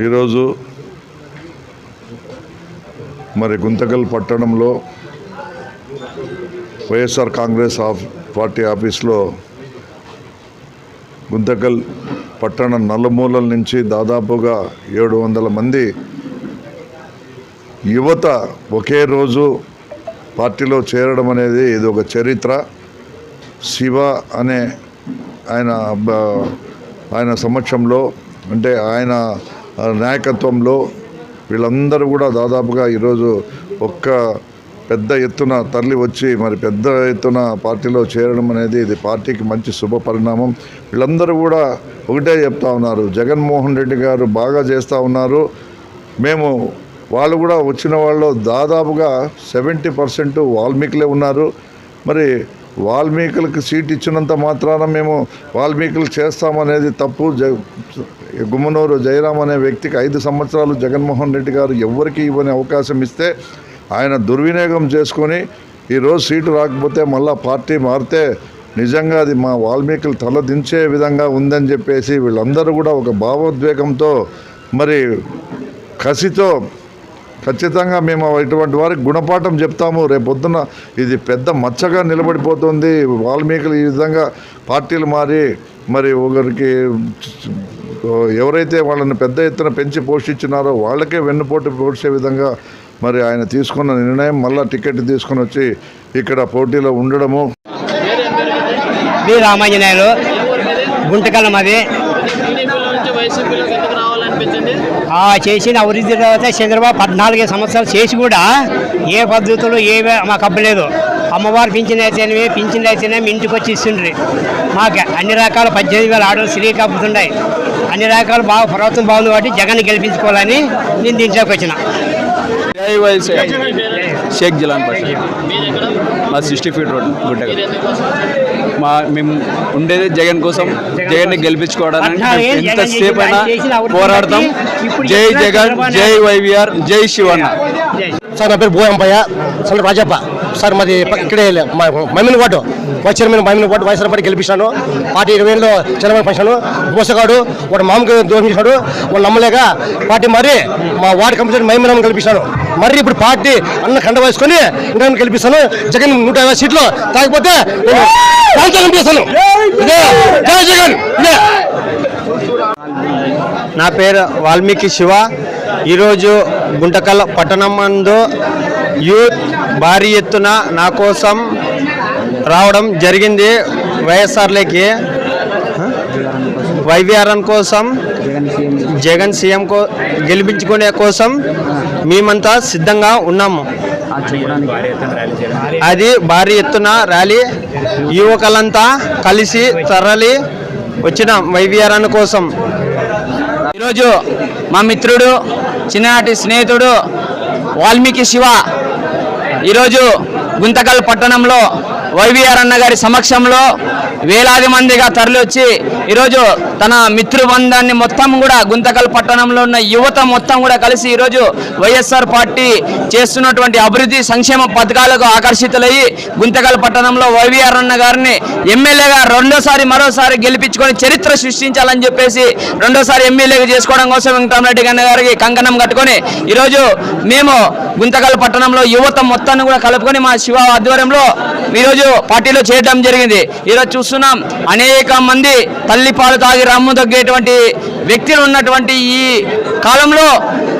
ఈరోజు మరి గుంతకల్ పట్టణంలో వైఎస్ఆర్ కాంగ్రెస్ ఆఫ్ పార్టీ ఆఫీస్లో గుంతకల్ పట్టణ నలుమూలల నుంచి దాదాపుగా ఏడు వందల మంది యువత ఒకే రోజు పార్టీలో చేరడం అనేది ఇది ఒక చరిత్ర. శివ అనే ఆయన ఆయన సమక్షంలో అంటే ఆయన నాయకత్వంలో వీళ్ళందరూ కూడా దాదాపుగా ఈరోజు ఒక్క పెద్ద ఎత్తున తరలి వచ్చి మరి పెద్ద ఎత్తున పార్టీలో చేరడం అనేది ఇది పార్టీకి మంచి శుభ పరిణామం. వీళ్ళందరూ కూడా ఒకటే చెప్తా ఉన్నారు జగన్మోహన్ రెడ్డి గారు బాగా చేస్తూ ఉన్నారు. మేము వాళ్ళు కూడా వచ్చిన వాళ్ళు దాదాపుగా సెవెంటీ పర్సెంట్ వాల్మీకులే ఉన్నారు. మరి వాల్మీకులకు సీట్ ఇచ్చినంత మాత్రాన మేము వాల్మీకులు చేస్తామనేది తప్పు. జ గుమ్మనూరు జయరాం అనే వ్యక్తికి ఐదు సంవత్సరాలు జగన్మోహన్ రెడ్డి గారు ఎవరికి ఇవ్వని అవకాశం ఇస్తే ఆయన దుర్వినియోగం చేసుకొని ఈరోజు సీటు రాకపోతే మళ్ళా పార్టీ మారితే నిజంగా అది మా వాల్మీకులు తలదించే విధంగా ఉందని చెప్పేసి వీళ్ళందరూ కూడా ఒక భావోద్వేగంతో మరి కసితో ఖచ్చితంగా మేము ఇటువంటి వారికి గుణపాఠం చెప్తాము. రేపొద్దున ఇది పెద్ద మచ్చగా నిలబడిపోతుంది. వాల్మీకులు ఈ విధంగా పార్టీలు మారి మరి ఒకరికి ఎవరైతే వాళ్ళని పెద్ద ఎత్తున పెంచి పోషించినారో వాళ్ళకే వెన్నుపోటు పోసే విధంగా మరి ఆయన తీసుకున్న నిర్ణయం మళ్ళా టికెట్ తీసుకొని వచ్చి ఇక్కడ పోటీలో ఉండడము. బి రామాంజనేయులు గుంటకల్లం అది. ఆ చేసిన అభివృద్ధి తర్వాత చంద్రబాబు పద్నాలుగు సంవత్సరాలు చేసి కూడా ఏ పద్ధతులు ఏ మాకు అబ్బలేదు. అమ్మవారు పింఛన్ అయితేనే పింఛన్ అయితేనే ఇంటికి వచ్చి ఇస్తుండ్రి. మాకు అన్ని రకాల పద్దెనిమిది వేల ఆర్డర్లు స్త్రీ కప్పుతున్నాయి అన్ని రకాలు బాగా ప్రభుత్వం బాగుంది కాబట్టి జగన్ గెలిపించుకోవాలని నేను దీంట్లోకి వచ్చిన. షేక్ జిలాన్ మా సిక్స్టీ ఫీట్ రోడ్ వస్తారు? మా మేము ఉండేది జగన్ కోసం గెలిపించుకోవడానికి జగన్ ఎంతసేపు అయినా చేసిన అభివృద్ధి పోరాడతాం. జై జగన్ జై. వైవిఆర్ జై శివన్న. సార్ నా పేరు భూయంపయ్య సార్ రాజప్ప. సార్ మాది ఇక్కడే మా మైమిని వార్డు. వైస్ చైర్మన్ మైమిని వార్డు వైఎస్ఆర్ పార్టీ గెలిపించాను. పార్టీ ఇరవై ఏళ్ళలో చైర్మన్ పంచాను మోసగాడు వాడు మామూలుగా దూరం చేశాడు. వాడు నమ్మలేక పార్టీ మరి మా వార్డు కమిషన్ మైమిని గెలిపించాను. మరి ఇప్పుడు పార్టీ అన్న కండ వేసుకొని ఇంకా గెలిపిస్తాను. జగన్ నూట యాభై సీట్లు తాగిపోతే నేను రాజ్యం జై జగన్. నా పేరు వాల్మీకి శివ. ఈరోజు గుంటకల్ పట్టణం నందు యూత్ భారీ ఎత్తున నా కోసం రావడం జరిగింది. వైఎస్ఆర్లోకి వైవిఆర్ఎన్ కోసం జగన్ సీఎం కో గెలిపించుకునే కోసం మేమంతా సిద్ధంగా ఉన్నాము. అది భారీ ఎత్తున ర్యాలీ. యువకులంతా కలిసి తరలి వచ్చిన వైవిఆర్ఎన్ కోసం. ఈరోజు మా మిత్రుడు చిన్ననాటి స్నేహితుడు వాల్మీకి శివ. ఈరోజు గుంతకల్ పట్టణంలో వైవిఆర్ అన్న గారి సమక్షంలో వేలాది మందిగా తరలివచ్చి ఈరోజు తన మిత్రుబంధాన్ని మొత్తం కూడా గుంతకల్ పట్టణంలో ఉన్న యువత మొత్తం కూడా కలిసి ఈరోజు వైఎస్ఆర్ పార్టీ చేస్తున్నటువంటి అభివృద్ధి సంక్షేమ పథకాలకు ఆకర్షితులయ్యి గుంతకల్ పట్టణంలో వైవిఆర్ అన్న గారిని ఎమ్మెల్యేగా రెండోసారి మరోసారి గెలిపించుకొని చరిత్ర సృష్టించాలని చెప్పేసి రెండోసారి ఎమ్మెల్యేగా చేసుకోవడం కోసం వెంకటరామరెడ్డి గన్న గారికి కంకణం కట్టుకొని ఈరోజు మేము గుంతకల్ పట్టణంలో యువత మొత్తాన్ని కూడా కలుపుకొని మా శివ ఆధ్వర్యంలో ఈరోజు పార్టీలో చేయడం జరిగింది. ఈరోజు చూస్తున్నాం అనేక మంది తల్లి పాలు తాగి రమ్ము తగ్గేటువంటి వ్యక్తులు ఉన్నటువంటి ఈ కాలంలో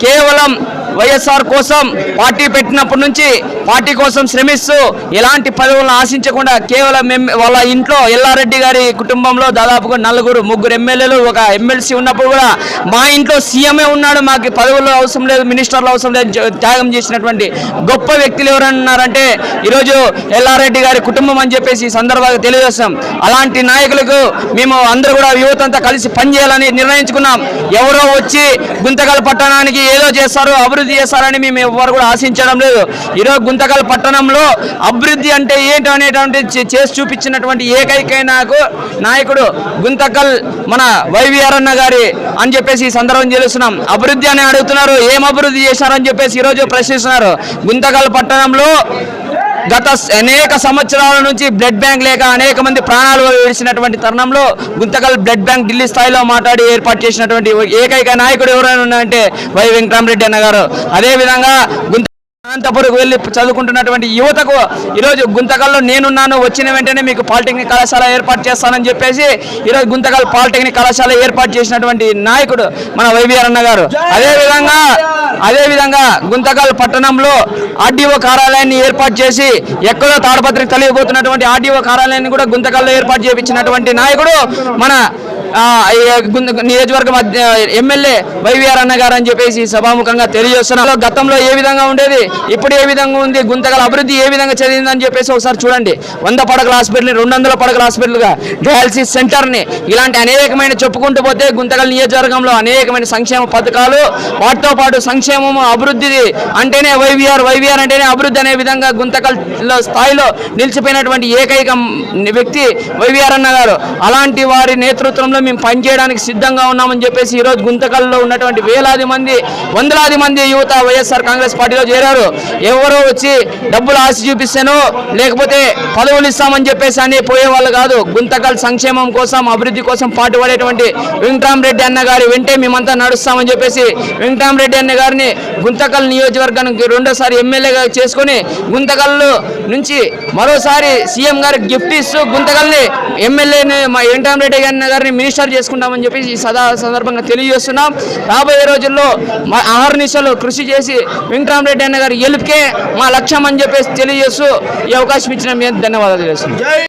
కేవలం వైఎస్ఆర్ కోసం పార్టీ పెట్టినప్పటి నుంచి పార్టీ కోసం శ్రమిస్తూ ఎలాంటి పదవులను ఆశించకుండా కేవలం వాళ్ళ ఇంట్లో ఎల్లారెడ్డి గారి కుటుంబంలో దాదాపుగా నలుగురు ముగ్గురు ఎమ్మెల్యేలు ఒక ఎమ్మెల్సీ ఉన్నప్పుడు కూడా మా ఇంట్లో సీఎంఏ ఉన్నాడు మాకు పదవులు అవసరం లేదు మినిస్టర్లు అవసరం లేదు త్యాగం చేసినటువంటి గొప్ప వ్యక్తులు ఎవరన్నారంటే ఈరోజు ఎల్లారెడ్డి గారి కుటుంబం అని చెప్పేసి ఈ సందర్భంగా తెలియజేస్తాం అలాంటి నాయకులకు మేము అందరూ కూడా యువత కలిసి పనిచేయాలని నిర్ణయించుకున్నాం. ఎవరో వచ్చి గుంతకల్ పట్టణానికి ఏదో చేస్తారు అభివృద్ధి అభివృద్ధి చేస్తారని మేము ఎవరు కూడా ఆశించడం లేదు. ఈరోజు గుంతకల్ పట్టణంలో అభివృద్ధి అంటే ఏంటో అనేటువంటి చేసి చూపించినటువంటి ఏకైక నాకు నాయకుడు గుంతకల్ మన వైవిఆర్ అన్న గారి అని చెప్పేసి ఈ సందర్భం చేస్తున్నాం అభివృద్ధి అని అడుగుతున్నారు. ఏం అభివృద్ధి చేశారని చెప్పేసి ఈరోజు ప్రశ్నిస్తున్నారు. గుంతకల్ పట్టణంలో గత అనేక సంవత్సరాల నుంచి బ్లడ్ బ్యాంక్ లేక అనేక మంది ప్రాణాలు విడిచినటువంటి తరుణంలో గుంతకల్ బ్లడ్ బ్యాంక్ ఢిల్లీ స్థాయిలో మాట్లాడి ఏర్పాటు చేసినటువంటి ఏకైక నాయకుడు ఎవరైనా ఉన్నారంటే వై వెంకటరామరెడ్డి అన్న గారు అదేవిధంగా గుంత అనంతపురం వెళ్ళి చదువుకుంటున్నటువంటి యువతకు ఈరోజు గుంతకల్లో నేనున్నాను వచ్చిన వెంటనే మీకు పాలిటెక్నిక్ కళాశాల ఏర్పాటు చేస్తానని చెప్పేసి ఈరోజు గుంతకల్ పాలిటెక్నిక్ కళాశాల ఏర్పాటు చేసినటువంటి నాయకుడు మన వైవిఆర్ అన్న గారు. అదేవిధంగా అదేవిధంగా గుంతకల్ పట్టణంలో ఆర్డీఓ కార్యాలయాన్ని ఏర్పాటు చేసి ఎక్కడో తాడపత్రికి తెలియబోతున్నటువంటి ఆర్డీఓ కార్యాలయాన్ని కూడా గుంతకల్లో ఏర్పాటు చేయించినటువంటి నాయకుడు మన నియోజకవర్గం ఎమ్మెల్యే వైవిఆర్ అన్న గారు అని చెప్పేసి సభాముఖంగా తెలియజేస్తున్నారు. గతంలో ఏ విధంగా ఉండేది? ఇప్పుడు ఏ విధంగా ఉంది? గుంతకల అభివృద్ధి ఏ విధంగా చెందిందని చెప్పేసి ఒకసారి చూడండి. వంద పడకల హాస్పిటల్ని రెండు వందల పడకల హాస్పిటల్గా డయాలసిస్ సెంటర్ని ఇలాంటి అనేకమైన చెప్పుకుంటూ పోతే గుంతగల నియోజకవర్గంలో అనేకమైన సంక్షేమ పథకాలు వాటితో పాటు సంక్షేమము అభివృద్ధి అంటేనే వైవిఆర్ వైవిఆర్ అంటేనే అభివృద్ధి అనే విధంగా గుంతకల్ స్థాయిలో నిలిచిపోయినటువంటి ఏకైక వ్యక్తి వైవిఆర్ అన్న గారు. అలాంటి వారి నేతృత్వంలో మేము పనిచేయడానికి సిద్ధంగా ఉన్నామని చెప్పేసి ఈరోజు గుంతకల్లో ఉన్నటువంటి వేలాది మంది వందలాది మంది యువత వైఎస్ఆర్ కాంగ్రెస్ పార్టీలో చేరారు. ఎవరో వచ్చి డబ్బులు ఆశ చూపిస్తానో లేకపోతే పదవులు ఇస్తామని చెప్పేసి అని పోయేవాళ్ళు కాదు. గుంతకల్ సంక్షేమం కోసం అభివృద్ధి కోసం పాటుపడేటువంటి వెంకటరామరెడ్డి అన్న గారి వెంటే మేమంతా నడుస్తామని చెప్పేసి వెంకటరామరెడ్డి అన్న గారిని గుంతకల్ నియోజకవర్గానికి రెండోసారి ఎమ్మెల్యేగా చేసుకొని గుంతకల్ నుంచి మరోసారి సీఎం గారికి గిఫ్ట్ ఇస్తూ గుంతకల్ని ఎమ్మెల్యేని మా వెంకటరామరెడ్డి అన్న గారిని మినిస్టర్ చేసుకుంటామని చెప్పి ఈ సదా సందర్భంగా తెలియజేస్తున్నాం. రాబోయే రోజుల్లో మా ఆహర్నిశలు కృషి చేసి వెంకటరామరెడ్డి అన్న గారి గెలుపుకే మా లక్ష్యం అని చెప్పేసి తెలియజేస్తూ ఈ అవకాశం ఇచ్చిన మేము ధన్యవాదాలు చేస్తున్నాం